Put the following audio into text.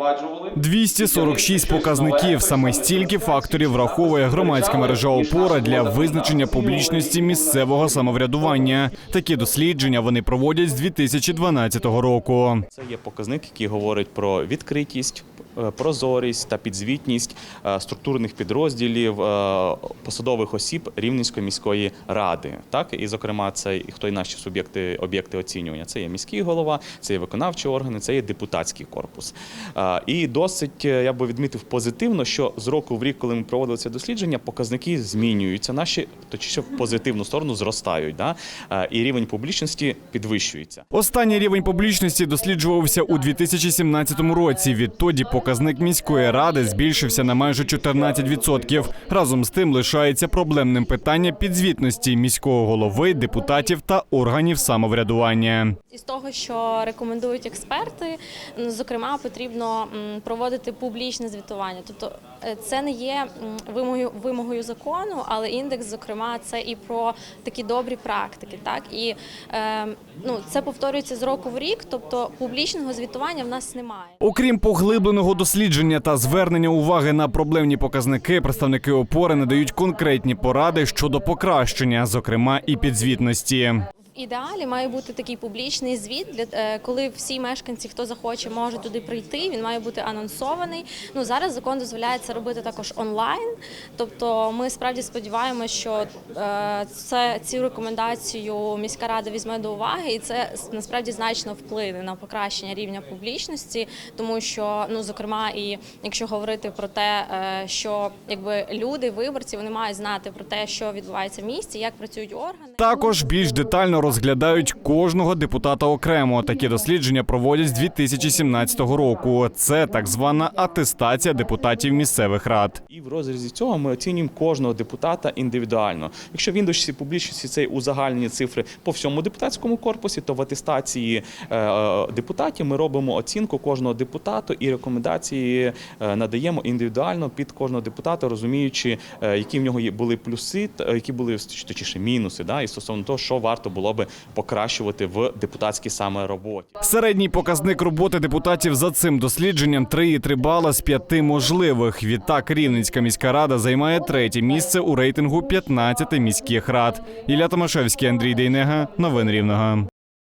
впроваджували. 246 показників. Саме стільки факторів враховує громадська мережа опора для визначення публічності місцевого самоврядування. Такі дослідження вони проводять з 2012 року. Це є показник, який говорить про відкритість, прозорість та підзвітність е, структурних підрозділів е, посадових осіб Рівненської міської ради. Так і зокрема, це хто і наші суб'єкти об'єкти оцінювання. Це є міський голова, це є виконавчі органи, це є депутатський корпус. Е, І досить е, я би відмітив позитивно, що з року в рік, коли ми проводили це дослідження, показники змінюються. Наші точніше в позитивну сторону зростають. Да? Е, І рівень публічності підвищується. Останній рівень публічності досліджувався у 2017 році. Відтоді показник міської ради збільшився на майже 14%. Разом з тим лишається проблемним питання підзвітності міського голови, депутатів та органів самоврядування. Із того, що рекомендують експерти, зокрема, потрібно проводити публічне звітування. Тобто е, це не є вимогою, вимогою закону, але індекс, зокрема, це і про такі добрі практики. Так і е, ну, це повторюється з року в рік, тобто публічного звітування в нас немає. Окрім поглибленого дослідження та звернення уваги на проблемні показники, представники опори надають конкретні поради щодо покращення, зокрема і підзвітності. Ідеалі має бути такий публічний звіт, для е, коли всі мешканці, хто захоче, може туди прийти. Він має бути анонсований. Ну зараз закон дозволяє це робити також онлайн. Тобто, ми справді сподіваємося, що е, це цю рекомендацію міська рада візьме до уваги, і це насправді значно вплине на покращення рівня публічності, тому що ну зокрема, і якщо говорити про те, е, що якби люди, виборці, вони мають знати про те, що відбувається в місті, як працюють органи. Також більш детально розглядають кожного депутата окремо. Такі дослідження проводять з 2017 року. Це так звана атестація депутатів місцевих рад. І в розрізі цього ми оцінюємо кожного депутата індивідуально. Якщо в індексі публічності це узагальнені цифри по всьому депутатському корпусі, то в атестації е, депутатів ми робимо оцінку кожного депутату і рекомендації е, надаємо індивідуально під кожного депутата, розуміючи, е, які в нього були плюси, які були точніше мінуси, да, і стосовно того, що варто було би покращувати в депутатській саме роботі. Середній показник роботи депутатів за цим дослідженням 3,3 бала з 5 можливих. Відтак Рівненська міська рада займає третє місце у рейтингу 15 міських рад. Ілля Томашевський, Андрій Дейнега. новин Рівного.